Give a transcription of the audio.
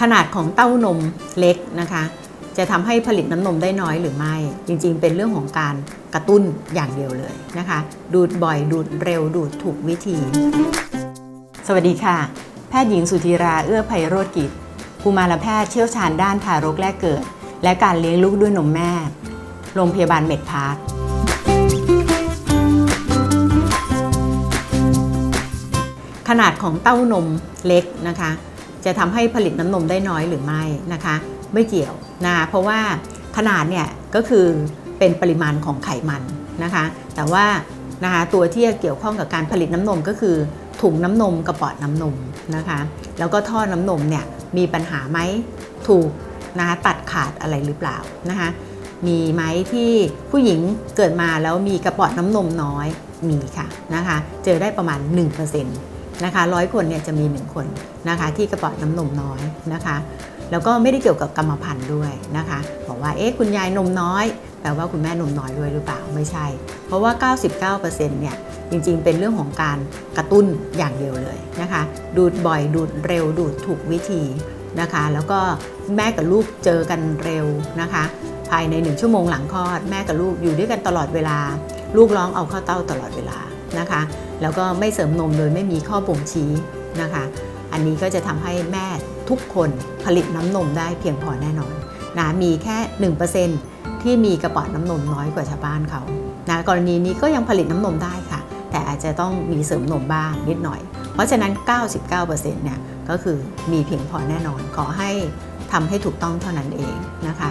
ขนาดของเต้านมเล็กนะคะ จะทำให้ผลิตน้ำนมได้น้อยหรือไม่ จริงๆ เป็นเรื่องของการกระตุ้นอย่างเดียวเลยนะคะ ดูดบ่อยดูดเร็วดูดถูกวิธี สวัสดีค่ะ แพทย์หญิงสุธีราเอื้อไพโรจน์กิจกุมารแพทย์เชี่ยวชาญด้านทารกแรกเกิด และการเลี้ยงลูกด้วยนมแม่ โรงพยาบาลเมดพาร์คขนาดของเต้านมเล็กนะคะ จะทำให้ผลิตน้ำนมได้น้อยหรือไม่นะคะ ไม่เกี่ยวนะเพราะว่าขนาดเนี่ยก็คือเป็นปริมาณของไขมันนะคะ แต่ว่านะคะตัวที่เกี่ยวข้องกับการผลิตน้ำนมก็คือถุงน้ำนมกระป๋อน้ำนมนะคะ แล้วก็ท่อน้ำนมเนี่ยมีปัญหาไหมถูกนะคะตัดขาดอะไรหรือเปล่านะคะมีไหมที่ผู้หญิงเกิดมาแล้วมีกระป๋อดน้ำนมน้อยมีค่ะนะคะ เจอได้ประมาณ 1%น นะคะร้อยคนเนี่ยจะมี 1 คนนะคะที่กระปอดน้ำนมน้อยนะคะ แล้วก็ไม่ได้เกี่ยวกับกรรมพันธุ์ด้วยนะคะบอกว่าเอ๊ะคุณยายนมน้อย แปลว่าคุณแม่นมน้อยด้วยหรือเปล่าไม่ใช่ เพราะว่า 99%เนี่ยจริงๆ เป็นเรื่องของการกระตุ้นอย่างเดียวเลยนะคะ ดูดบ่อยดูดเร็วดูดถูกวิธีนะคะ แล้วก็แม่กับลูกเจอกันเร็วนะคะ ภายในหนึ่งชั่วโมงหลังคลอด แม่กับลูกอยู่ด้วยกันตลอดเวลา ลูกร้องเอาเข้าเต้าตลอดเวลา นะคะ แล้วก็ไม่เสริมนมโดยไม่มีข้อบ่งชี้นะคะ อันนี้ก็จะทำให้แม่ทุกคนผลิตน้ำนมได้เพียงพอแน่นอนนะมีแค่ 1%ที่มีกระป๋องน้ำนมน้อยกว่าชาวบ้านเขานะกรณีนี้ก็ยังผลิตน้ำนมได้ค่ะ แต่อาจจะต้องมีเสริมนมบ้างนิดหน่อย เพราะฉะนั้น 99%เนี่ยก็คือมีเพียงพอแน่นอนขอให้ทำให้ถูกต้องเท่านั้นเองนะคะ